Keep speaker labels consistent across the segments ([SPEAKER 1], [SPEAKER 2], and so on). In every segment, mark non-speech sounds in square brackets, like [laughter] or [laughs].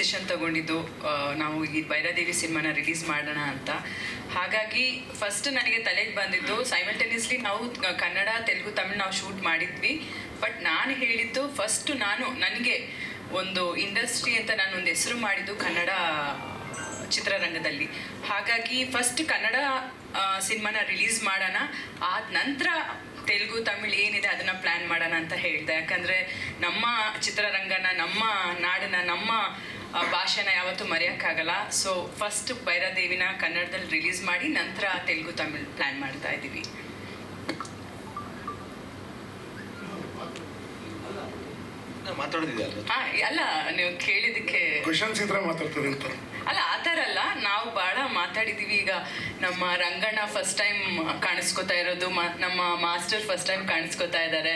[SPEAKER 1] Decision ತಗೊಂಡಿದ್ದು ನಾವು ಈ ಭೈರಾದೇವಿ ಸಿನಿಮಾನ ರಿಲೀಸ್ ಮಾಡೋಣ ಅಂತ. ಹಾಗಾಗಿ ಫಸ್ಟ್ ನನಗೆ ತಲೆಗೆ ಬಂದಿದ್ದು ಸೈಮಲ್ಟೇನಿಯಸ್ಲಿ ನಾವು ಕನ್ನಡ, ತೆಲುಗು, ತಮಿಳು ನಾವು ಶೂಟ್ ಮಾಡಿದ್ವಿ. ಬಟ್ ನಾನು ಹೇಳಿದ್ದು ಫಸ್ಟ್ ನಾನು, ನನಗೆ ಒಂದು ಇಂಡಸ್ಟ್ರಿ ಅಂತ ನಾನು ಒಂದು ಹೆಸರು ಮಾಡಿದ್ದು ಕನ್ನಡ ಚಿತ್ರರಂಗದಲ್ಲಿ. ಹಾಗಾಗಿ ಫಸ್ಟ್ ಕನ್ನಡ ಸಿನಿಮಾನ ರಿಲೀಸ್ ಮಾಡೋಣ. ಆದ ನಂತರ ತೆಲುಗು, ತಮಿಳ್ ಏನಿದೆ ಅದನ್ನ ಪ್ಲ್ಯಾನ್ ಮಾಡೋಣ ಅಂತ ಹೇಳ್ದೆ. ಯಾಕಂದರೆ ನಮ್ಮ ಚಿತ್ರರಂಗನ, ನಮ್ಮ ನಾಡನ್ನ, ನಮ್ಮ ಭಾಷೆನ ಯಾವತ್ತೂ ಮರೆಯೋಕ್ಕಾಗಲ್ಲ. ಸೊ ಫಸ್ಟ್ ಭೈರಾದೇವಿನ ಕನ್ನಡದಲ್ಲಿ ರಿಲೀಸ್ ಮಾಡಿ ನಂತರ ತೆಲುಗು ತಮಿಳ್ ಪ್ಲ್ಯಾನ್ ಮಾಡ್ತಾ ಇದ್ದೀವಿ.
[SPEAKER 2] ಮಾತಾಡೋದಿದೆ ಅಲ್ಲ
[SPEAKER 1] ಹಾ ಅಲ್ಲ ನೀವು ಕೇಳಿದಕ್ಕೆ
[SPEAKER 3] ಕ್ವಶನ್ಸ್ ಇದ್ರೆ ಮಾತಾಡ್ತಾರೆ ಅಂತ
[SPEAKER 1] ಅಲ್ಲ ಆ ಥರ ಅಲ್ಲ ನಾವು ಭಾಳ ಮಾತಾಡಿದ್ದೀವಿ ಈಗ ನಮ್ಮ ರಂಗಣ್ಣ ಫಸ್ಟ್ ಟೈಮ್ ಕಾಣಿಸ್ಕೊತಾ ಇರೋದು ನಮ್ಮ ಮಾಸ್ಟರ್ ಫಸ್ಟ್ ಟೈಮ್ ಕಾಣಿಸ್ಕೊತಾ ಇದ್ದಾರೆ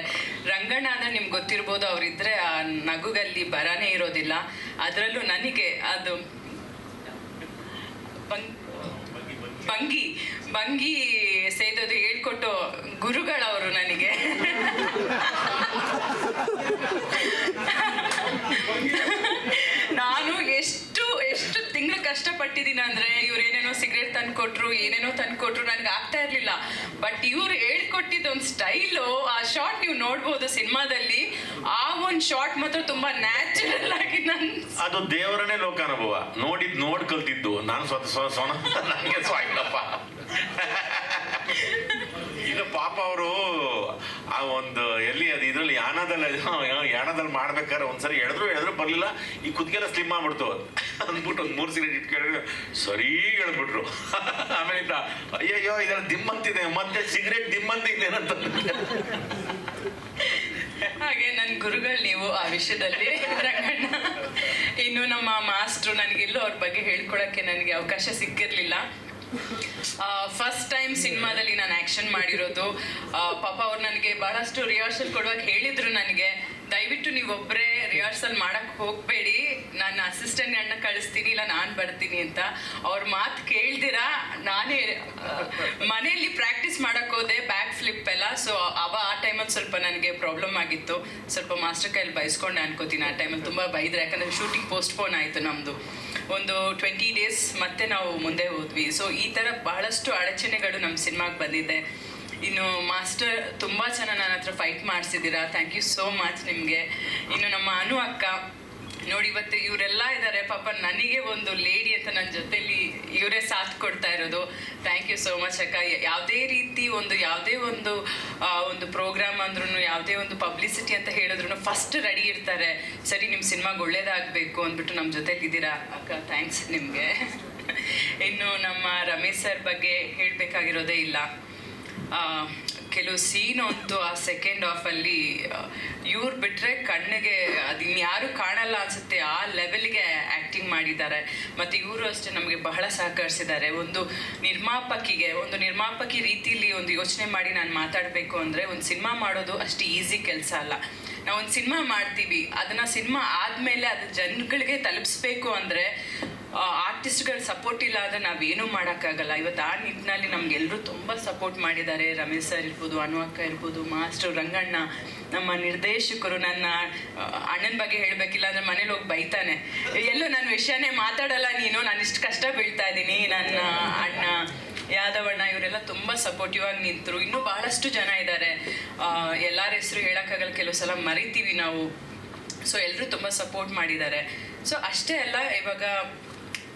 [SPEAKER 1] ರಂಗಣ್ಣ ಅಂದ್ರೆ ನಿಮ್ಗೆ ಗೊತ್ತಿರ್ಬೋದು, ಅವರಿದ್ರೆ ಆ ನಗುಗಲ್ಲಿ ಬರನೇ ಇರೋದಿಲ್ಲ. ಅದರಲ್ಲೂ ನನಗೆ ಅದು ಭಂಗಿ ಭಂಗಿ ಸೇದೋದು ಹೇಳ್ಕೊಟ್ಟು ಗುರುಗಳವರು ನನಗೆ ನಾನು ಎಷ್ಟು ಎಷ್ಟು ತಿಂಗಳು ಕಷ್ಟಪಟ್ಟಿದ್ದೀನಿ ಅಂದ್ರೆ ಇವ್ರು ಏನೇನೋ ಸಿಗರೇಟ್ ತಂದ್ಕೊಟ್ರು, ಏನೇನೋ ತಂದ್ಕೊಟ್ರು, ನನಗೆ ಆಗ್ತಾ ಇರ್ಲಿಲ್ಲ. ಬಟ್ ಇವ್ರು ಹೇಳ್ಕೊಟ್ಟಿದ್ದ ಒಂದು ಸ್ಟೈಲು ಆ ಶಾರ್ಟ್ ನೀವು ನೋಡ್ಬೋದು ಸಿನಿಮಾದಲ್ಲಿ. ಆ ಒಂದು ಶಾರ್ಟ್ ಮಾತ್ರ ತುಂಬಾ ನ್ಯಾಚುರಲ್ ಆಗಿ ನನ್
[SPEAKER 2] ಅದು ದೇವರನೇ ಲೋಕಾನುಭವ. ನೋಡಿದ್ ನೋಡ್ ಕಲ್ತಿದ್ದು ನಾನು ಸ್ವತಃ ಸ್ವ ಸ್ವನ [laughs] ನನಗೆ ಸ್ವಾಯಿಲ್ಲಪ್ಪ [laughs] ಈಗ ಪಾಪ ಅವರು ಆ ಒಂದು ಎಲ್ಲಿ ಅದು ಇದ್ರಲ್ಲಿ ಯಾನದಲ್ಲಿ ಯಾನದಲ್ಲಿ ಮಾಡ್ಬೇಕಾದ್ರೆ ಒಂದ್ಸರಿ ಎಳೆದ್ರು ಎಳೆದ್ರು ಬರಲಿಲ್ಲ. ಈ ಕುದ್ಗೆಲ್ಲ ಸ್ಲಿಮ್ ಆಗ್ಬಿಡ್ತು ಅಂದ್ಬಿಟ್ಟು ಒಂದು ಮೂರು ಸಿಗರೇಟ್ ಇಟ್ಕೊಂಡ್ರೆ ಸರಿ ಹೇಳ್ಬಿಟ್ರು. ಆಮೇಲೆ ಅಯ್ಯಯ್ಯೋ, ಇದೆಲ್ಲ ದಿಮ್ಮಂತಿದೆ. ಮತ್ತೆ ಸಿಗರೇಟ್ ದಿಮ್ಮಂತಿದೆ ಅಂತ
[SPEAKER 1] ಹಾಗೆ ನನ್ನ ಗುರುಗಳು ನೀವು ಆ ವಿಷಯದಲ್ಲಿ ರಂಗಣ್ಣ ಇನ್ನು ನಮ್ಮ ಮಾಸ್ಟ್ರು ನನಗೆಲ್ಲೂ ಅವ್ರ ಬಗ್ಗೆ ಹೇಳ್ಕೊಳಕ್ಕೆ ನನಗೆ ಅವಕಾಶ ಸಿಕ್ಕಿರ್ಲಿಲ್ಲ. ಫಸ್ಟ್ ಟೈಮ್ ಸಿನಿಮಾದಲ್ಲಿ ನಾನು ಆ್ಯಕ್ಷನ್ ಮಾಡಿರೋದು. ಪಾಪ ಅವ್ರು ನನಗೆ ಬಹಳಷ್ಟು ರಿಹರ್ಸಲ್ ಕೊಡುವಾಗ ಹೇಳಿದ್ರು ನನಗೆ, ದಯವಿಟ್ಟು ನೀವೊಬ್ಬರೇ ರಿಹರ್ಸಲ್ ಮಾಡಕ್ಕೆ ಹೋಗಬೇಡಿ. ಅಸಿಸ್ಟೆಂಟ್ ಅಣ್ಣ ಕಳಿಸ್ತೀನಿ, ಇಲ್ಲ ನಾನು ಬರ್ತೀನಿ ಅಂತ. ಅವ್ರ ಮಾತು ಕೇಳ್ದಿರಾ? ನಾನೇ ಮನೆಯಲ್ಲಿ ಪ್ರಾಕ್ಟೀಸ್ ಮಾಡಕ್ ಹೋದೆ ಬ್ಯಾಕ್ ಫ್ಲಿಪ್ ಎಲ್ಲ. ಸೊ ಅವ ಆ ಟೈಮಲ್ಲಿ ಸ್ವಲ್ಪ ನನಗೆ ಪ್ರಾಬ್ಲಮ್ ಆಗಿತ್ತು. ಸ್ವಲ್ಪ ಮಾಸ್ಟರ್ ಕೈಯಲ್ಲಿ ಬೈಸ್ಕೊಂಡು ಅನ್ಕೋತೀನಿ. ಆ ಟೈಮಲ್ಲಿ ತುಂಬ ಬೈದ್ರೆ. ಯಾಕಂದ್ರೆ ಶೂಟಿಂಗ್ ಪೋಸ್ಟ್ಪೋನ್ ಆಯಿತು ನಮ್ಮದು ಒಂದು ಟ್ವೆಂಟಿ ಡೇಸ್ ಮತ್ತೆ ನಾವು ಮುಂದೆ ಹೋದ್ವಿ. ಸೊ ಈ ಥರ ಬಹಳಷ್ಟು ಅಡಚಣೆಗಳು ನಮ್ಮ ಸಿನಿಮಾಗೆ ಬಂದಿದೆ. ಇನ್ನು ಮಾಸ್ಟರ್ ತುಂಬ ಚೆನ್ನಾಗಿ ನನ್ನ ಹತ್ರ ಫೈಟ್ ಮಾಡಿಸಿದ್ದೀರಾ? ಥ್ಯಾಂಕ್ ಯು ಸೋ ಮಚ್ ನಿಮಗೆ. ಇನ್ನು ನಮ್ಮ ಅನು ಅಕ್ಕ ನೋಡಿ, ಇವತ್ತು ಇವರೆಲ್ಲ ಇದ್ದಾರೆ. ಪಾಪ ನನಗೆ ಒಂದು ಲೇಡಿ ಅಂತ ನನ್ನ ಜೊತೆಲಿ ಇವರೇ ಸಾಥ್ ಕೊಡ್ತಾ ಇರೋದು. ಥ್ಯಾಂಕ್ ಯು ಸೋ ಮಚ್ ಅಕ್ಕ. ಯಾವುದೇ ರೀತಿ ಒಂದು, ಯಾವುದೇ ಒಂದು ಒಂದು ಪ್ರೋಗ್ರಾಮ್ ಅಂದ್ರೂ ಯಾವುದೇ ಒಂದು ಪಬ್ಲಿಸಿಟಿ ಅಂತ ಹೇಳಿದ್ರು ಫಸ್ಟ್ ರೆಡಿ ಇರ್ತಾರೆ. ಸರಿ ನಿಮ್ಮ ಸಿನಿಮಾಗೆ ಒಳ್ಳೇದಾಗಬೇಕು ಅಂದ್ಬಿಟ್ಟು ನಮ್ಮ ಜೊತೆಲಿ ಇದ್ದೀರಾ? ಅಕ್ಕ ಥ್ಯಾಂಕ್ಸ್ ನಿಮಗೆ. [laughs] ಇನ್ನು ನಮ್ಮ ರಮೇಶ್ ಸರ್ ಬಗ್ಗೆ ಹೇಳಬೇಕಾಗಿರೋದೇ ಇಲ್ಲ. ಕೆಲವು ಸೀನ್ ಅಂತೂ ಆ ಸೆಕೆಂಡ್ ಆಫಲ್ಲಿ ಇವ್ರು ಬಿಟ್ರೆ ಕಣ್ಣಿಗೆ ಅದು ಇನ್ಯಾರು ಕಾಣಲ್ಲ ಅನ್ಸುತ್ತೆ. ಆ ಲೆವೆಲ್ಗೆ ಆ್ಯಕ್ಟಿಂಗ್ ಮಾಡಿದ್ದಾರೆ. ಮತ್ತು ಇವರು ಅಷ್ಟೇ ನಮಗೆ ಬಹಳ ಸಹಕರಿಸಿದ್ದಾರೆ. ಒಂದು ನಿರ್ಮಾಪಕಿಗೆ, ಒಂದು ನಿರ್ಮಾಪಕಿ ರೀತಿಲಿ ಒಂದು ಯೋಚನೆ ಮಾಡಿ ನಾನು ಮಾತಾಡಬೇಕು ಅಂದರೆ ಒಂದು ಸಿನಿಮಾ ಮಾಡೋದು ಅಷ್ಟು ಈಸಿ ಕೆಲಸ ಅಲ್ಲ. ನಾವು ಒಂದು ಸಿನಿಮಾ ಮಾಡ್ತೀವಿ. ಅದನ್ನು ಸಿನಿಮಾ ಆದಮೇಲೆ ಅದು ಜನಗಳಿಗೆ ತಲುಪಿಸ್ಬೇಕು ಅಂದರೆ ಆರ್ಟಿಸ್ಟ್ಗಳ ಸಪೋರ್ಟ್ ಇಲ್ಲ ಆದರೆ ನಾವೇನೂ ಮಾಡೋಕ್ಕಾಗಲ್ಲ. ಇವತ್ತು ಆ ನಿಟ್ಟಿನಲ್ಲಿ ನಮ್ಗೆಲ್ಲರೂ ತುಂಬ ಸಪೋರ್ಟ್ ಮಾಡಿದ್ದಾರೆ. ರಮೇಶ್ ಸರ್ ಇರ್ಬೋದು ಅನು ಅಕ್ಕ ಇರ್ಬೋದು, ಮಾಸ್ಟರ್ ರಂಗಣ್ಣ, ನಮ್ಮ ನಿರ್ದೇಶಕರು, ನನ್ನ ಅಣ್ಣನ ಬಗ್ಗೆ ಹೇಳಬೇಕಿಲ್ಲ ಅಂದರೆ ಮನೇಲಿ ಹೋಗಿ ಬೈತಾನೆ. ಎಲ್ಲೋ ನನ್ನ ವಿಷಯನೇ ಮಾತಾಡಲ್ಲ ನೀನು, ನಾನು ಇಷ್ಟು ಕಷ್ಟ ಬೀಳ್ತಾ ಇದ್ದೀನಿ. ನನ್ನ ಅಣ್ಣ, ಯಾದವಣ್ಣ ಇವರೆಲ್ಲ ತುಂಬ ಸಪೋರ್ಟಿವ್ ಆಗಿ ನಿಂತರು. ಇನ್ನೂ ಬಹಳಷ್ಟು ಜನ ಇದ್ದಾರೆ. ಎಲ್ಲರ ಹೆಸರು ಹೇಳೋಕ್ಕಾಗಲ್ಲ, ಕೆಲವು ಸಲ ಮರಿತೀವಿ ನಾವು. ಸೊ ಎಲ್ಲರೂ ತುಂಬ ಸಪೋರ್ಟ್ ಮಾಡಿದ್ದಾರೆ. ಸೊ ಅಷ್ಟೇ ಅಲ್ಲ, ಇವಾಗ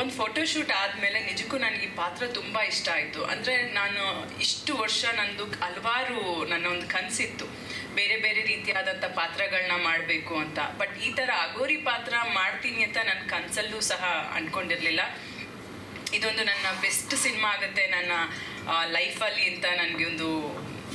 [SPEAKER 1] ಒಂದು ಫೋಟೋಶೂಟ್ ಆದಮೇಲೆ ನಿಜಕ್ಕೂ ನನಗೆ ಈ ಪಾತ್ರ ತುಂಬ ಇಷ್ಟ ಆಯಿತು. ಅಂದರೆ ನಾನು ಇಷ್ಟು ವರ್ಷ ನಂದು ಹಲವಾರು ನನ್ನ ಒಂದು ಕನಸಿತ್ತು. ಬೇರೆ ಬೇರೆ ರೀತಿಯಾದಂಥ ಪಾತ್ರಗಳನ್ನ ಮಾಡಬೇಕು ಅಂತ. ಬಟ್ ಈ ಥರ ಅಗೋರಿ ಪಾತ್ರ ಮಾಡ್ತೀನಿ ಅಂತ ನನ್ನ ಕನಸಲ್ಲೂ ಸಹ ಅಂದ್ಕೊಂಡಿರಲಿಲ್ಲ ಇದೊಂದು ನನ್ನ ಬೆಸ್ಟ್ ಸಿನಿಮಾ ಆಗುತ್ತೆ ನನ್ನ ಲೈಫಲ್ಲಿ ಅಂತ ನನಗೆ ಒಂದು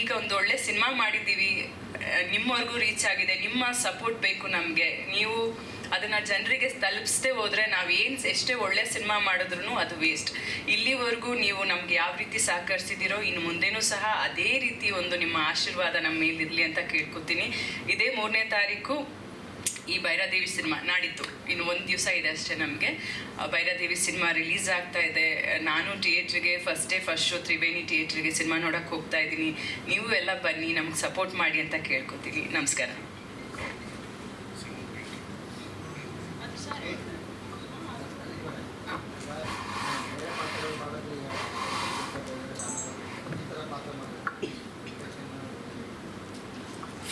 [SPEAKER 1] ಈಗ ಒಂದು ಒಳ್ಳೆ ಸಿನಿಮಾ ಮಾಡಿದ್ದೀವಿ. ನಿಮ್ಮವರೆಗೂ ರೀಚ್ ಆಗಿದೆ. ನಿಮ್ಮ ಸಪೋರ್ಟ್ ಬೇಕು ನಮಗೆ. ನೀವು ಅದನ್ನು ಜನರಿಗೆ ತಲುಪಿಸದೆ ಹೋದರೆ ನಾವು ಏನು ಎಷ್ಟೇ ಒಳ್ಳೆ ಸಿನಿಮಾ ಮಾಡಿದ್ರು ಅದು ವೇಸ್ಟ್ ಇಲ್ಲಿವರೆಗೂ ನೀವು ನಮ್ಗೆ ಯಾವ ರೀತಿ ಸಹಕರಿಸಿದ್ದೀರೋ, ಇನ್ನು ಮುಂದೆನೂ ಸಹ ಅದೇ ರೀತಿ ಒಂದು ನಿಮ್ಮ ಆಶೀರ್ವಾದ ನಮ್ಮ ಮೇಲಿರಲಿ ಅಂತ ಕೇಳ್ಕೊತೀನಿ. ಇದೇ ಮೂರನೇ ತಾರೀಕು ಈ ಭೈರಾದೇವಿ ಸಿನಿಮಾ ನಾಡಿದ್ದು. ಇನ್ನು ಒಂದು ದಿವಸ ಇದೆ ಅಷ್ಟೇ ನಮಗೆ. ಭೈರಾದೇವಿ ಸಿನಿಮಾ ರಿಲೀಸ್ ಆಗ್ತಾ ಇದೆ. ನಾನು ಥಿಯೇಟ್ರಿಗೆ first day first show Triveni ಥಿಯೇಟ್ರಿಗೆ ಸಿನಿಮಾ ನೋಡಕ್ಕೆ ಹೋಗ್ತಾ ಇದ್ದೀನಿ. ನೀವು ಎಲ್ಲ ಬನ್ನಿ, ನಮ್ಗೆ ಸಪೋರ್ಟ್ ಮಾಡಿ ಅಂತ ಕೇಳ್ಕೊತೀನಿ. ನಮಸ್ಕಾರ.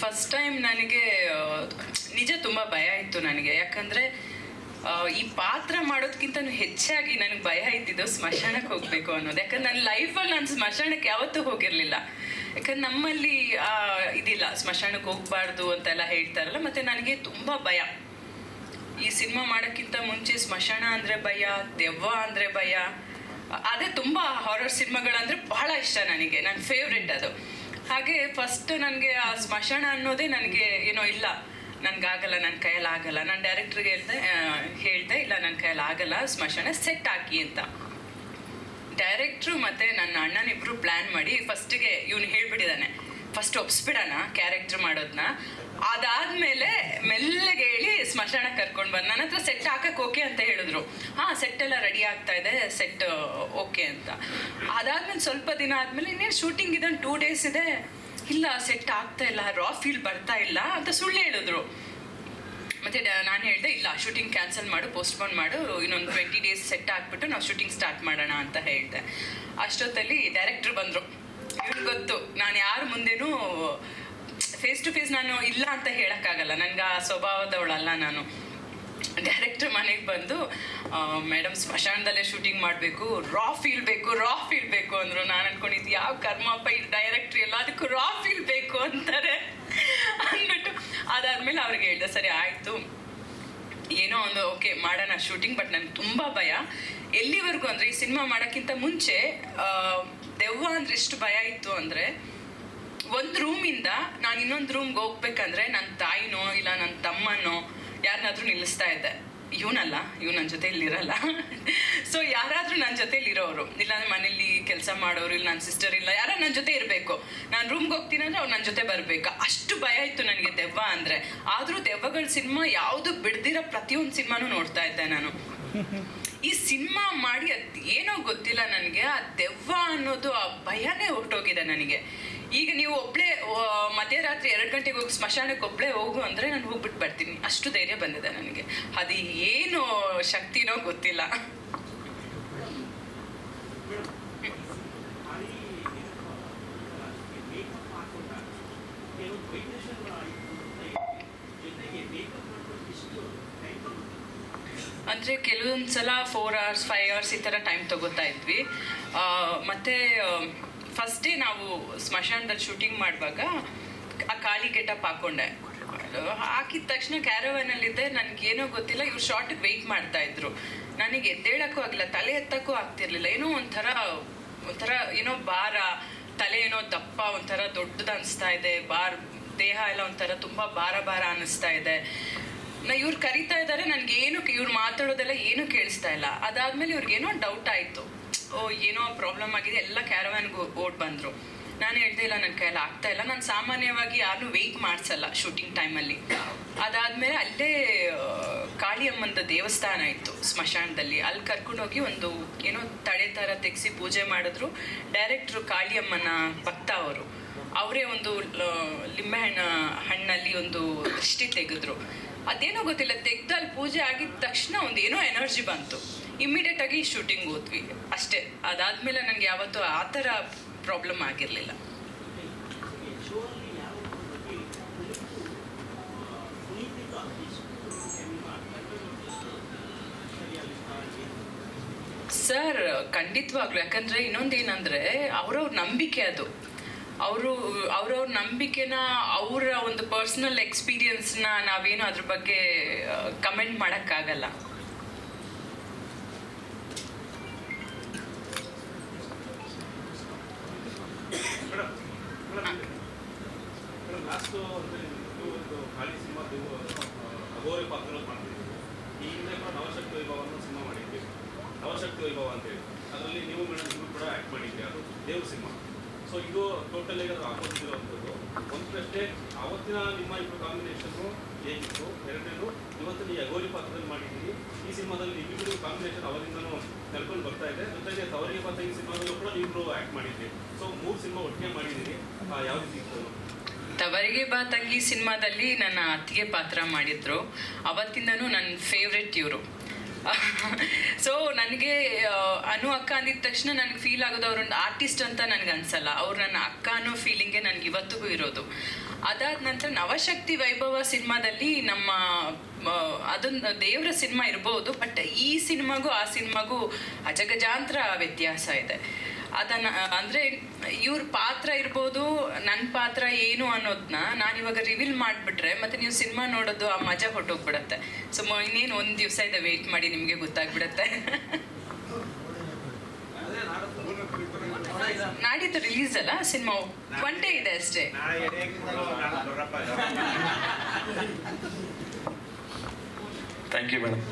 [SPEAKER 1] ಫಸ್ಟ್ ಟೈಮ್ ನನಗೆ ನಿಜ ತುಂಬ ಭಯ ಇತ್ತು ನನಗೆ. ಯಾಕಂದರೆ ಈ ಪಾತ್ರ ಮಾಡೋದಕ್ಕಿಂತ ಹೆಚ್ಚಾಗಿ ನನಗೆ ಭಯ ಇದ್ದಿದ್ದು ಸ್ಮಶಾನಕ್ಕೆ ಹೋಗಬೇಕು ಅನ್ನೋದು. ಯಾಕಂದ್ರೆ ನನ್ನ ಲೈಫಲ್ಲಿ ನಾನು ಸ್ಮಶಾನಕ್ಕೆ ಯಾವತ್ತೂ ಹೋಗಿರಲಿಲ್ಲ. ಯಾಕಂದ್ರೆ ನಮ್ಮಲ್ಲಿ ಇದಿಲ್ಲ ಸ್ಮಶಾನಕ್ಕೆ ಹೋಗಬಾರ್ದು ಅಂತೆಲ್ಲ ಹೇಳ್ತಾರಲ್ಲ, ಮತ್ತು ನನಗೆ ತುಂಬ ಭಯ. ಈ ಸಿನಿಮಾ ಮಾಡೋಕ್ಕಿಂತ ಮುಂಚೆ ಸ್ಮಶಾನ ಅಂದರೆ ಭಯ, ದೆವ್ವ ಅಂದರೆ ಭಯ. ಅದೇ ತುಂಬ ಹಾರರ್ ಸಿನಿಮಾಗಳಂದ್ರೆ ಬಹಳ ಇಷ್ಟ ನನಗೆ. ನನ್ನ ಫೇವ್ರೆಟ್ ಅದು. ಹಾಗೆ ಫಸ್ಟ್ ನನಗೆ ಆ ಸ್ಮಶಾನ ಅನ್ನೋದೇ ನನಗೆ ಏನೋ ಇಲ್ಲ. ನನಗಾಗಲ್ಲ ನನ್ನ ಕೈಯಲ್ಲಿ ಆಗಲ್ಲ. ನಾನು ಡೈರೆಕ್ಟ್ರಿಗೆ ಹೇಳ್ದೆ ಹೇಳ್ದೆ, ಇಲ್ಲ ನನ್ನ ಕೈಯಲ್ಲಿ ಆಗಲ್ಲ, ಸ್ಮಶಾನ ಸೆಟ್ ಹಾಕಿ ಅಂತ. ಡೈರೆಕ್ಟ್ರು ಮತ್ತು ನನ್ನ ಅಣ್ಣನಿಬ್ರು ಪ್ಲ್ಯಾನ್ ಮಾಡಿ ಫಸ್ಟಿಗೆ ಇವನು ಹೇಳ್ಬಿಟ್ಟಿದ್ದಾನೆ ಫಸ್ಟ್ ಒಪ್ಸ್ಬಿಡೋಣ ಕ್ಯಾರೆಕ್ಟ್ರ್ ಮಾಡೋದನ್ನ ಅದಾದ್ಮೇಲೆ ಮೆಲ್ಲಗೆ ಹೇಳಿ ಸ್ಮಶಾನ ಕರ್ಕೊಂಡು ಬಂದು. ನನ್ನ ಹತ್ರ ಸೆಟ್ ಹಾಕಕ್ಕೆ ಓಕೆ ಅಂತ ಹೇಳಿದ್ರು. ಹಾಂ ಸೆಟ್ ಎಲ್ಲ ರೆಡಿ ಆಗ್ತಾ ಇದೆ ಸೆಟ್ ಓಕೆ ಅಂತ. ಅದಾದ್ಮೇಲೆ ಸ್ವಲ್ಪ ದಿನ ಆದಮೇಲೆ ಇನ್ನೇನು ಶೂಟಿಂಗ್ ಇದೊಂದು ಟೂ ಡೇಸ್ ಇದೆ. ಇಲ್ಲ ಸೆಟ್ ಆಗ್ತಾ ಇಲ್ಲ ರಾ ಫೀಲ್ ಬರ್ತಾ ಇಲ್ಲ ಅಂತ ಸುಳ್ಳು ಹೇಳಿದ್ರು. ಮತ್ತೆ ನಾನು ಹೇಳಿದೆ, ಇಲ್ಲ ಶೂಟಿಂಗ್ ಕ್ಯಾನ್ಸಲ್ ಮಾಡು ಪೋಸ್ಟ್ಪೋನ್ ಮಾಡು, ಇನ್ನೊಂದು ಟ್ವೆಂಟಿ ಡೇಸ್ ಸೆಟ್ ಹಾಕ್ಬಿಟ್ಟು ನಾವು ಶೂಟಿಂಗ್ ಸ್ಟಾರ್ಟ್ ಮಾಡೋಣ ಅಂತ ಹೇಳಿದೆ. ಅಷ್ಟೊತ್ತಲ್ಲಿ ಡೈರೆಕ್ಟ್ರ್ ಬಂದರು. ಇವ್ರಿಗೆ ಗೊತ್ತು, ನಾನು ಯಾರ ಮುಂದೆನೂ ಫೇಸ್ ಟು ಫೇಸ್ ನಾನು ಇಲ್ಲ ಅಂತ ಹೇಳೋಕ್ಕಾಗಲ್ಲ. ನನಗೆ ಆ ಸ್ವಭಾವದವಳಲ್ಲ ನಾನು. ಡೈರೆಕ್ಟರ್ ಮನೆಗೆ ಬಂದು ಮೇಡಮ್ ಸ್ಮಶಾನದಲ್ಲೇ ಶೂಟಿಂಗ್ ಮಾಡಬೇಕು ರಾ ಫೀಲ್ ಬೇಕು ರಾ ಫೀಲ್ ಬೇಕು ಅಂದರು. ನಾನು ಅನ್ಕೊಂಡಿದ್ದು, ಯಾವ ಕರ್ಮಪ್ಪ ಈ ಡೈರೆಕ್ಟ್ರ್ ಎಲ್ಲದಕ್ಕೂ ರಾ ಫೀಲ್ ಬೇಕು ಅಂತಾರೆ. ಅಂದ್ಬಿಟ್ಟು ಅದಾದ್ಮೇಲೆ ಅವ್ರಿಗೆ ಹೇಳ್ದೆ, ಸರಿ, ಆಯಿತು. ಏನೋ ಒಂದು ಓಕೆ ಮಾಡೋಣ ಶೂಟಿಂಗ್ ಬಟ್ ನನಗೆ ತುಂಬ ಭಯ. ಎಲ್ಲಿವರೆಗೂ ಅಂದರೆ, ಈ ಸಿನಿಮಾ ಮಾಡೋಕ್ಕಿಂತ ಮುಂಚೆ ದೆವ್ವ ಅಂದರೆ ಎಷ್ಟು ಭಯ ಇತ್ತು ಅಂದರೆ, ಒಂದು ರೂಮಿಂದ ನಾನು ಇನ್ನೊಂದು ರೂಮ್ಗೆ ಹೋಗ್ಬೇಕಂದ್ರೆ ನನ್ನ ತಾಯಿನೋ, ಇಲ್ಲ ನನ್ನ ತಮ್ಮನೋ ಯಾರನ್ನಾದ್ರೂ ನಿಲ್ಲಿಸ್ತಾ ಇದ್ದೆ. ಇವನಲ್ಲ ಇವ್ ನನ್ನ ಜೊತೆ ಇಲ್ಲಿರಲ್ಲ. ಸೊ ಯಾರಾದರೂ ನನ್ನ ಜೊತೆ ಇರೋರು ಇಲ್ಲ ಮನೇಲಿ ಕೆಲಸ ಮಾಡೋರು, ಇಲ್ಲ ನನ್ನ ಸಿಸ್ಟರ್ ಇಲ್ಲ, ಯಾರ ನನ್ನ ಜೊತೆ ಇರಬೇಕು. ನಾನು ರೂಮ್ಗೆ ಹೋಗ್ತೀನಿ ಅಂದ್ರೆ ಅವ್ರು ನನ್ನ ಜೊತೆ ಬರಬೇಕು. ಅಷ್ಟು ಭಯ ಇತ್ತು ನನಗೆ ದೆವ್ವ ಅಂದರೆ. ಆದರೂ ದೆವ್ವಗಳ ಸಿನಿಮಾ ಯಾವುದು ಬಿಡ್ದಿರೋ ಪ್ರತಿಯೊಂದು ಸಿನಿಮಾನು ನೋಡ್ತಾ ಇದ್ದೆ ನಾನು. ಈ ಸಿನಿಮಾ ಮಾಡಿ ಅದ್ ಏನೋ ಗೊತ್ತಿಲ್ಲ ನನಗೆ. ಆ ದೆವ್ವ ಅನ್ನೋದು ಆ ಭಯನೇ ಹೊರಟೋಗಿದೆ ನನಗೆ. ಈಗ ನೀವು ಒಬ್ಳೆ ಮಧ್ಯರಾತ್ರಿ ಎರಡು ಗಂಟೆಗೆ ಹೋಗಿ ಸ್ಮಶಾನಕ್ಕೆ ಒಬ್ಳೆ ಹೋಗು ಅಂದ್ರೆ ನಾನು ಹೋಗ್ಬಿಟ್ಟು ಬರ್ತೀನಿ. ಅಷ್ಟು ಧೈರ್ಯ ಬಂದಿದೆ ನನಗೆ. ಅದು ಏನು ಶಕ್ತಿನೋ ಗೊತ್ತಿಲ್ಲ. ಅಂದರೆ ಕೆಲವೊಂದು ಸಲ ಫೋರ್ ಅವರ್ಸ್ ಫೈವ್ ಅವರ್ಸ್ ಈ ಥರ ಟೈಮ್ ತಗೋತಾ ಇದ್ವಿ. ಮತ್ತೆ ಫಸ್ಟ್ ಡೇ ನಾವು ಸ್ಮಶಾನದಲ್ಲಿ ಶೂಟಿಂಗ್ ಮಾಡುವಾಗ ಆ ಖಾಲಿ ಗೆಟಪ್ ಹಾಕೊಂಡೆ. ಹಾಕಿದ ತಕ್ಷಣ ಕ್ಯಾರವನಲ್ಲಿದ್ದೆ, ನನಗೇನೋ ಗೊತ್ತಿಲ್ಲ, ಇವ್ರು ಶಾರ್ಟಿಗೆ ವೆಯ್ಟ್ ಮಾಡ್ತಾ ಇದ್ರು. ನನಗೆ ಎದ್ದೇಳಕ್ಕೂ ಆಗಿಲ್ಲ ತಲೆ ಎತ್ತಕ್ಕೂ ಆಗ್ತಿರ್ಲಿಲ್ಲ. ಏನೋ ಒಂಥರ ಒಂಥರ ಏನೋ ಭಾರ, ತಲೆ ಏನೋ ದಪ್ಪ, ಒಂಥರ ದೊಡ್ಡದು ಅನಿಸ್ತಾ ಇದೆ ಬಾರ್ ದೇಹ ಎಲ್ಲ ಒಂಥರ ತುಂಬ ಭಾರ ಭಾರ ಅನಿಸ್ತಾ ಇದೆ. ನಾ ಇವ್ರು ಕರಿತಾ ಇದ್ದಾರೆ ನನಗೆ ಏನು ಇವ್ರು ಮಾತಾಡೋದೆಲ್ಲ ಏನು ಕೇಳಿಸ್ತಾ ಇಲ್ಲ. ಅದಾದ್ಮೇಲೆ ಇವ್ರಿಗೇನೋ ಡೌಟ್ ಆಯಿತು. ಏನೋ ಪ್ರಾಬ್ಲಮ್ ಆಗಿದೆ. ಎಲ್ಲ ಕ್ಯಾರವ್ಯಾನ್ಗೆ ಓಡ್ ಬಂದರು. ನಾನು ಹೇಳ್ದೆ, ಇಲ್ಲ ನನ್ನ ಕೈಯಲ್ಲಿ ಆಗ್ತಾ ಇಲ್ಲ. ನಾನು ಸಾಮಾನ್ಯವಾಗಿ ಯಾರನ್ನೂ ವೆಯ್ಟ್ ಮಾಡಿಸಲ್ಲ ಶೂಟಿಂಗ್ ಟೈಮಲ್ಲಿ ಅದಾದಮೇಲೆ ಅಲ್ಲೇ ಕಾಳಿಯಮ್ಮನ ದೇವಸ್ಥಾನ ಇತ್ತು ಸ್ಮಶಾನದಲ್ಲಿ. ಅಲ್ಲಿ ಕರ್ಕೊಂಡೋಗಿ ಒಂದು ಏನೋ ತಡೆ ಥರ ತೆಗೆಸಿ ಪೂಜೆ ಮಾಡಿದ್ರು. ಡೈರೆಕ್ಟ್ರು ಕಾಳಿಯಮ್ಮನ ಭಕ್ತ ಅವರು. ಅವರೇ ಒಂದು ಲಿಂಬೆ ಲಿಂಬೆಹಣ್ಣ ಹಣ್ಣಲ್ಲಿ ಒಂದು ದೃಷ್ಟಿ ತೆಗೆದ್ರು. ಅದೇನೋ ಗೊತ್ತಿಲ್ಲ, ತೆಗೆದು ಅಲ್ಲಿ ಪೂಜೆ ಆಗಿದ ತಕ್ಷಣ ಒಂದು ಏನೋ ಎನರ್ಜಿ ಬಂತು. ಇಮ್ಮಿಡಿಯೇಟಾಗಿ ಶೂಟಿಂಗ್ ಹೋದ್ವಿ. ಅಷ್ಟೇ. ಅದಾದ್ಮೇಲೆ ನನಗೆ ಯಾವತ್ತೂ ಆ ಥರ ಪ್ರಾಬ್ಲಮ್ ಆಗಿರಲಿಲ್ಲ. ಸರ್ ಖಂಡಿತವಾಗ್ಲೂ. ಯಾಕಂದ್ರೆ ಇನ್ನೊಂದೇನಂದ್ರೆ ಅವ್ರವ್ರ ನಂಬಿಕೆ ಅದು. ಅವರು, ಅವರವ್ರ ನಂಬಿಕೆನ ಅವರ ಒಂದು ಪರ್ಸ್ನಲ್ ಎಕ್ಸ್ಪೀರಿಯನ್ಸ್ನ ನಾವೇನು ಅದ್ರ ಬಗ್ಗೆ ಕಮೆಂಟ್ ಮಾಡೋಕ್ಕಾಗಲ್ಲ.
[SPEAKER 3] ನವಶಕ್ತಿ ವೈಭವ ಅಂತೇಳಿ ಅದರಲ್ಲಿ ನೀವು ಮೇಡಮ್ ಕೂಡ ಆ್ಯಕ್ಟ್ ಮಾಡಿದ್ದೆ ಅದು ದೇವ್ ಸಿನಿಮಾ ಸೊ ಇದು ಟೋಟಲ್ ಆಗಿ ಅದು ಆಪೋಸಿಟ್ ಇರುವಂಥದ್ದು. ಒಂದು ಪ್ರಶ್ನೆ ಆವತ್ತಿನ ನಿಮ್ಮ ಇಬ್ಬರು ಕಾಂಬಿನೇಷನ್ನು ಹೇಗಿತ್ತು? ಎರಡನೇದು, ಇವತ್ತು ನೀವು ಅಗೋರಿ ಪಾತ್ರದಲ್ಲಿ ಮಾಡಿದ್ದೀರಿ. ಈ ಸಿನಿಮಾದಲ್ಲಿ ನಿಮ್ಮಿಬ್ಬರು ಕಾಂಬಿನೇಷನ್ ಅವರಿಂದನೂ ನಡ್ಕೊಂಡು ಬರ್ತಾ ಇದೆ. ಜೊತೆಗೆ ತವರಿಗೆ ಪಾತ್ರ ಈ ಸಿನಿಮಾದಲ್ಲೂ ಕೂಡ ನೀವು ಆ್ಯಕ್ಟ್ ಮಾಡಿದ್ರಿ ಸೊ ಮೂರು ಸಿನಿಮಾ ಒಟ್ಟಿಗೆ ಮಾಡಿದ್ದೀರಿ. ಯಾವ ರೀತಿ
[SPEAKER 1] ತವರಿಗೆ ಬಾ ತಂಗಿ ಸಿನಿಮಾದಲ್ಲಿ ನನ್ನ ಅತ್ತಿಗೆ ಪಾತ್ರ ಮಾಡಿದ್ರು. ಅವತ್ತಿಂದನೂ ನನ್ನ ಫೇವ್ರೆಟ್ ಇವರು. ಸೊ ನನಗೆ ಅನು ಅಕ್ಕ ಅಂದಿದ ತಕ್ಷಣ ನನಗೆ ಫೀಲ್ ಆಗೋದು ಅವ್ರೊಂದು ಆರ್ಟಿಸ್ಟ್ ಅಂತ ನನಗೆ ಅನ್ಸಲ್ಲ. ಅವ್ರು ನನ್ನ ಅಕ್ಕ ಅನ್ನೋ ಫೀಲಿಂಗೇ ನನಗೆ ಇವತ್ತಿಗೂ ಇರೋದು. ಅದಾದ ನಂತರ ನವಶಕ್ತಿ ವೈಭವ ಸಿನಿಮಾದಲ್ಲಿ ನಮ್ಮ ಅದೊಂದು ದೇವರ ಸಿನಿಮಾ ಇರ್ಬೋದು ಬಟ್ ಈ ಸಿನಿಮಾಗೂ ಆ ಸಿನಿಮಾಗೂ ಅಜಗಜಾಂತರ ವ್ಯತ್ಯಾಸ ಇದೆ. ಅದನ್ನ ಅಂದ್ರೆ ಇವ್ರ ಪಾತ್ರ ಇರ್ಬೋದು ನನ್ನ ಪಾತ್ರ ಏನು ಅನ್ನೋದನ್ನ ನಾನು ಇವಾಗ ರಿವೀಲ್ ಮಾಡಿಬಿಟ್ರೆ ಮತ್ತೆ ನೀವು ಸಿನಿಮಾ ನೋಡೋದು ಆ ಮಜಾ ಹೊಟ್ಟೋಗ್ಬಿಡತ್ತೆ ಸೊ ಇನ್ನೇನು ಒಂದು ದಿವಸ ಇದೆ ವೇಟ್ ಮಾಡಿ ನಿಮಗೆ ಗೊತ್ತಾಗ್ಬಿಡತ್ತೆ. ನಾಡಿದ್ದು ರಿಲೀಸ್ ಅಲ್ಲ ಸಿನಿಮಾ? ಒನ್ ಇದೆ ಅಷ್ಟೇ.
[SPEAKER 2] Thank you madam